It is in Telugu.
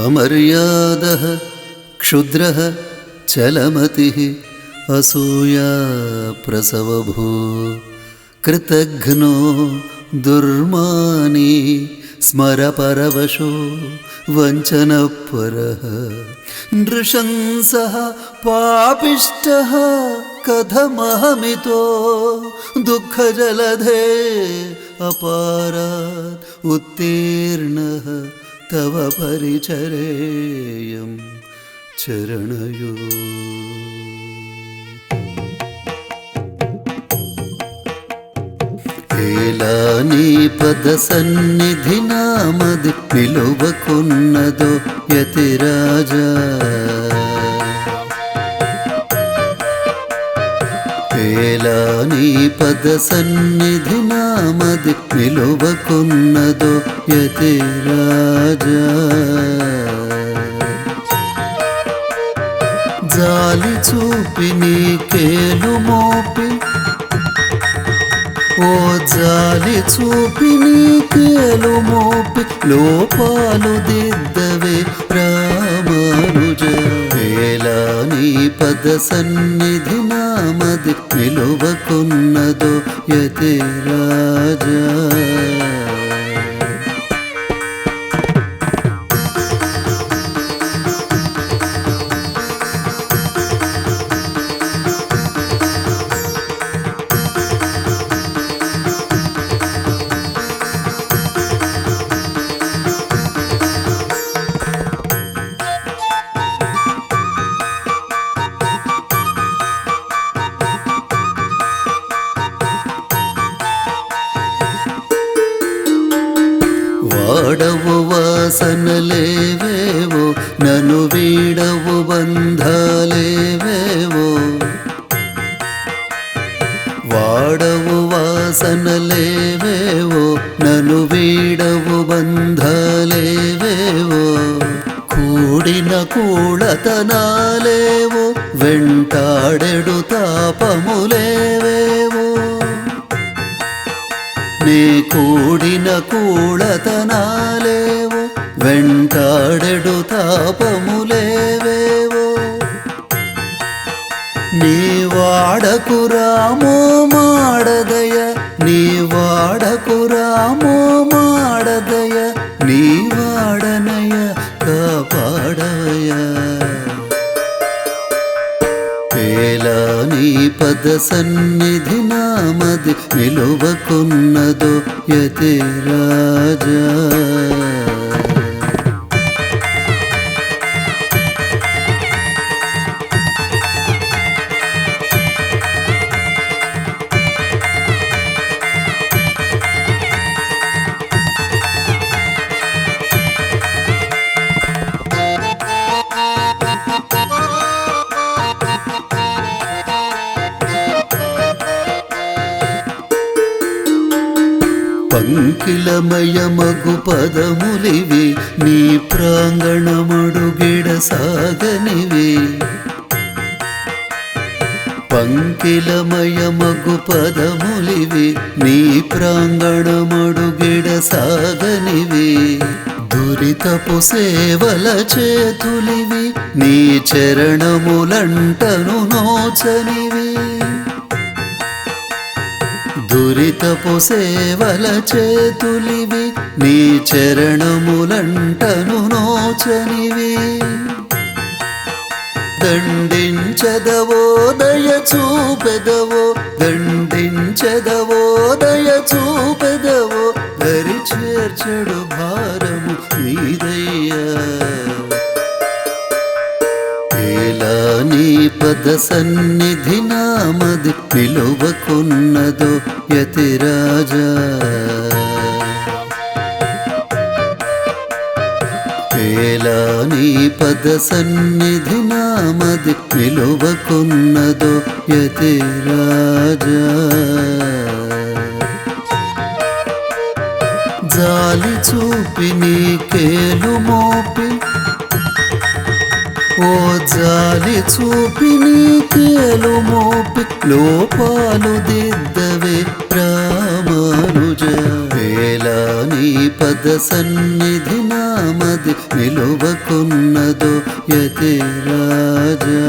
अमर्यादः क्षुद्रः चलमतिः असूया प्रसवभू कृतघ्नो दुर्मानी स्मरपरवशो वञ्चनपरः नृशंसः पापिष्टः कथमहमितो दुःखजलधे अपारात् उत्तीर्णः तव परिचरेयं चरणयो ఏలా నీ పద సన్నిధి నామది నిలువకున్నదో యతిరాజా ఏలా నీ పద సన్నిధి నామది నిలువకున్నదో యతిరాజా. జాలి చూపి నీకేలు మోపి ఓ జాలి చూపి నీకేలు మోపి లోపాలు దిద్దవే రామానుజ. వేలా నీ పద సన్నిధి నామది నిలువకున్నదో యతి వాడవు వాసనలేవేవో నన్ను వీడవు బంధాలేవేవో. వాడవు వాసనలేవేవో నన్ను వీడవు బంధాలేవేవో. కూడిన కూడతనాలేవో వెంటాడెడు తాపములేవే నీ కూడిన కూడతనాలేవో వెంటాడెడు తాపములేవేవో. నీ వాడకు రామో మాడదయ నీ వాడకు రామో మాడదయ నీ వాడనయ కాపాడవయ వేలా నీ పద సన్న నామది నిలువకున్నదో యతి రాజా పంకిలమయమగు పదములివి నీ ప్రాంగణమడుగిడ సాగనివి. పంకిలమయమగు పదములివి నీ ప్రాంగణమడుగిడ సాగనివి. దురితపు సేవల చేతులివి నీ చరణములంటను నోచనివి. దురితపు సేవల చేతులివి నీ చరణములంటను నోచనివి. దండించదవో దయ చూపెదవో దండించదవో దయ చూపెదవో దరి చేర్చడు భారము నీదయ్యా నీ పద సన్నిధి నామది నిలువకున్నదో యతిరాజా. నీ పద సన్నిధి నామది నిలువకున్నదో యతిరాజా. జాలి చూపి నీ కేలు మోపి ఓ జాలి చూపి నీకేలు మోపి లోపాలు దిద్దవే రామానుజ. ఏలా నీ పద సన్నిధి నామది నిలువకున్నదో యతి రాజా.